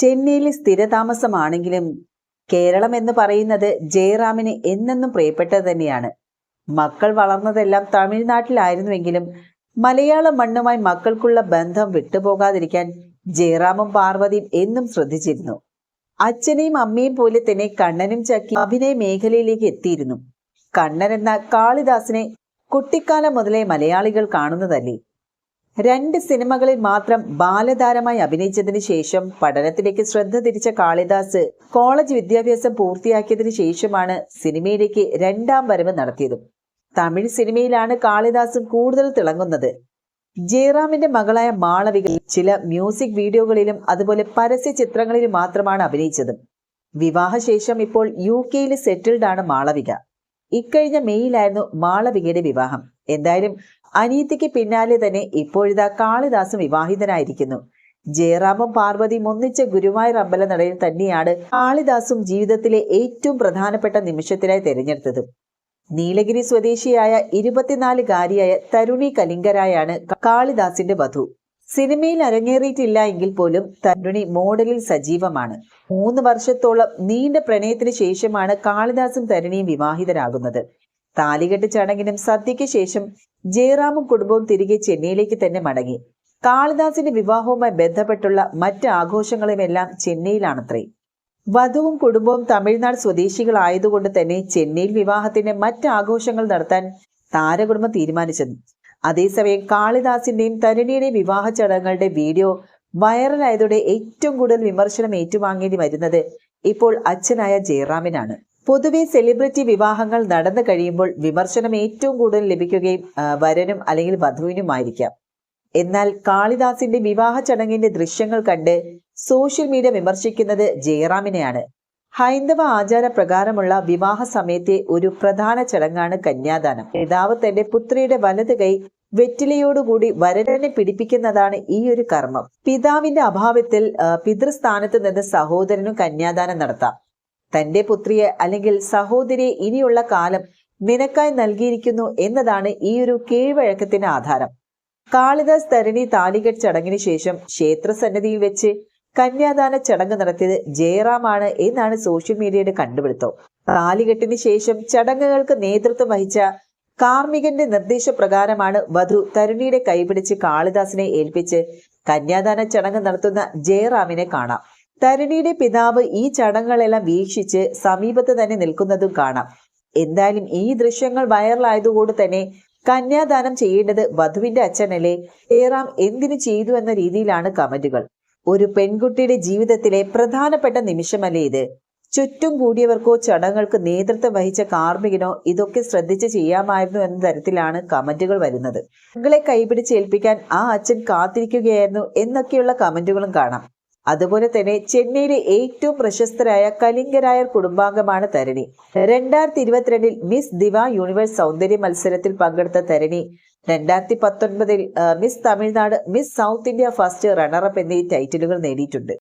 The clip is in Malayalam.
ചെന്നൈയിൽ സ്ഥിരതാമസമാണെങ്കിലും കേരളം എന്ന് പറയുന്നത് ജയറാമിന് എന്നെന്നും പ്രിയപ്പെട്ടത് തന്നെയാണ്. മക്കൾ വളർന്നതെല്ലാം തമിഴ്നാട്ടിലായിരുന്നുവെങ്കിലും മലയാള മണ്ണുമായി മക്കൾക്കുള്ള ബന്ധം വിട്ടുപോകാതിരിക്കാൻ ജയറാമും പാർവതിയും എന്നും ശ്രദ്ധിച്ചിരുന്നു. അച്ഛനെയും അമ്മയും പോലെ തന്നെ കണ്ണനും ചക്കി അഭിനയ മേഖലയിലേക്ക് എത്തിയിരുന്നു. കണ്ണൻ എന്ന കാളിദാസിനെ കുട്ടിക്കാലം മുതലേ മലയാളികൾ കാണുന്നതല്ലേ? രണ്ട് സിനിമകളിൽ മാത്രം ബാലതാരമായി അഭിനയിച്ചതിന് ശേഷം പഠനത്തിലേക്ക് ശ്രദ്ധ തിരിച്ച കാളിദാസ് കോളേജ് വിദ്യാഭ്യാസം പൂർത്തിയാക്കിയതിനു ശേഷമാണ് സിനിമയിലേക്ക് രണ്ടാം വരവ് നടത്തിയതും. തമിഴ് സിനിമയിലാണ് കാളിദാസും കൂടുതൽ തിളങ്ങുന്നത്. ജയറാമിന്റെ മകളായ മാളവിക ചില മ്യൂസിക് വീഡിയോകളിലും അതുപോലെ പരസ്യ ചിത്രങ്ങളിലും മാത്രമാണ് അഭിനയിച്ചത്. വിവാഹശേഷം ഇപ്പോൾ യു കെയിൽ സെറ്റിൽഡാണ് മാളവിക. ഇക്കഴിഞ്ഞ മെയ്യിലായിരുന്നു മാളവികയുടെ വിവാഹം. എന്തായാലും അനീതിക്ക് പിന്നാലെ തന്നെ ഇപ്പോഴിതാ കാളിദാസും വിവാഹിതനായിരിക്കുന്നു. ജയറാമും പാർവതിയും ഒന്നിച്ച ഗുരുവായൂർ അമ്പലനടയിൽ തന്നെയാണ് കാളിദാസും ജീവിതത്തിലെ ഏറ്റവും പ്രധാനപ്പെട്ട നിമിഷത്തിനായി തിരഞ്ഞെടുത്തത്. നീലഗിരി സ്വദേശിയായ ഇരുപത്തിനാലുകാരിയായ തരുണി കലിംഗരായാണ് കാളിദാസിന്റെ വധു. സിനിമയിൽ അരങ്ങേറിയിട്ടില്ല എങ്കിൽ പോലും തരുണി മോഡലിൽ സജീവമാണ്. മൂന്ന് വർഷത്തോളം നീണ്ട പ്രണയത്തിന് ശേഷമാണ് കാളിദാസും തരുണിയും വിവാഹിതരാകുന്നത്. താലികെട്ട് ചടങ്ങിനും സദ്യയ്ക്ക് ശേഷം ജയറാമും കുടുംബവും തിരികെ ചെന്നൈയിലേക്ക് തന്നെ മടങ്ങി. കാളിദാസിന്റെ വിവാഹവുമായി ബന്ധപ്പെട്ടുള്ള മറ്റ് ആഘോഷങ്ങളുമെല്ലാം ചെന്നൈയിലാണത്രേ. വധുവും കുടുംബവും തമിഴ്നാട് സ്വദേശികളായതുകൊണ്ട് തന്നെ ചെന്നൈയിൽ വിവാഹത്തിന്റെ മറ്റ് ആഘോഷങ്ങൾ നടത്താൻ താരകുടുംബം തീരുമാനിച്ചത്. അതേസമയം കാളിദാസിന്റെയും തരുണിയുടെയും വിവാഹ ചടങ്ങുകളുടെ വീഡിയോ വൈറലായതോടെ ഏറ്റവും കൂടുതൽ വിമർശനം ഏറ്റുവാങ്ങേണ്ടി വരുന്നത് ഇപ്പോൾ അച്ഛനായ ജയറാമിനാണ്. പൊതുവെ സെലിബ്രിറ്റി വിവാഹങ്ങൾ നടന്നു കഴിയുമ്പോൾ വിമർശനം ഏറ്റവും കൂടുതൽ ലഭിക്കുകയും വരനും അല്ലെങ്കിൽ വധുവിനുമായിരിക്കാം. എന്നാൽ കാളിദാസിന്റെ വിവാഹ ചടങ്ങിന്റെ ദൃശ്യങ്ങൾ കണ്ട് സോഷ്യൽ മീഡിയ വിമർശിക്കുന്നത് ജയറാമിനെയാണ്. ഹൈന്ദവ ആചാര പ്രകാരമുള്ള വിവാഹ സമയത്തെ ഒരു പ്രധാന ചടങ്ങാണ് കന്യാദാനം. പിതാവ് തന്റെ പുത്രിയുടെ വലത് കൈ വെറ്റിലയോടുകൂടി വരനെ പിടിപ്പിക്കുന്നതാണ് ഈ ഒരു കർമ്മം. പിതാവിന്റെ അഭാവത്തിൽ പിതൃസ്ഥാനത്ത് നിന്ന് സഹോദരനും കന്യാദാനം നടത്താം. തന്റെ പുത്രിയെ അല്ലെങ്കിൽ സഹോദരിയെ ഇനിയുള്ള കാലം നിനക്കായി നൽകിയിരിക്കുന്നു എന്നതാണ് ഈ ഒരു കീഴ്വഴക്കത്തിന്റെ ആധാരം. കാളിദാസ് തരണി താലികെട്ട് ചടങ്ങിന് ശേഷം ക്ഷേത്രസന്നിധിയിൽ വെച്ച് കന്യാദാന ചടങ്ങ് നടത്തിയത് ജയറാമാണ് എന്നാണ് സോഷ്യൽ മീഡിയയുടെ കണ്ടുപിടുത്തം. താലികെട്ടിന് ശേഷം ചടങ്ങുകൾക്ക് നേതൃത്വം വഹിച്ച കാർമികന്റെ നിർദ്ദേശപ്രകാരമാണ് വധു തരുണിയുടെ കൈപിടിച്ച് കാളിദാസിനെ ഏൽപ്പിച്ച് കന്യാദാന ചടങ്ങ് നടത്തുന്ന ജയറാമിനെ കാണാം. തരുണിയുടെ പിതാവ് ഈ ചടങ്ങുകളെല്ലാം വീക്ഷിച്ച് സമീപത്ത് തന്നെ നിൽക്കുന്നതും കാണാം. എന്തായാലും ഈ ദൃശ്യങ്ങൾ വൈറലായതുകൊണ്ട് തന്നെ കന്യാദാനം ചെയ്യേണ്ടത് വധുവിന്റെ അച്ഛനല്ലേ? ഏറാം എന്തിനു ചെയ്തു എന്ന രീതിയിലാണ് കമന്റുകൾ. ഒരു പെൺകുട്ടിയുടെ ജീവിതത്തിലെ പ്രധാനപ്പെട്ട നിമിഷമല്ലേ ഇത്? ചുറ്റും കൂടിയവർക്കോ ചടങ്ങുകൾക്ക് നേതൃത്വം വഹിച്ച കാർമികനോ ഇതൊക്കെ ശ്രദ്ധിച്ച് ചെയ്യാമായിരുന്നു എന്ന തരത്തിലാണ് കമന്റുകൾ വരുന്നത്. മകളെ കൈപിടിച്ച് ഏൽപ്പിക്കാൻ ആ അച്ഛൻ കാത്തിരിക്കുകയായിരുന്നു എന്നൊക്കെയുള്ള കമന്റുകളും കാണാം. അതുപോലെ തന്നെ ചെന്നൈയിലെ ഏറ്റവും പ്രശസ്തരായ കലിംഗരായർ കുടുംബാംഗമാണ് തരണി. രണ്ടായിരത്തി ഇരുപത്തിരണ്ടിൽ മിസ് ദിവ യൂണിവേഴ്സ് സൗന്ദര്യ മത്സരത്തിൽ പങ്കെടുത്ത തരണി രണ്ടായിരത്തി പത്തൊൻപതിൽ Miss Tamil Nadu Miss South India first runner up എന്നീ ടൈറ്റിലുകൾ നേടിയിട്ടുണ്ട്.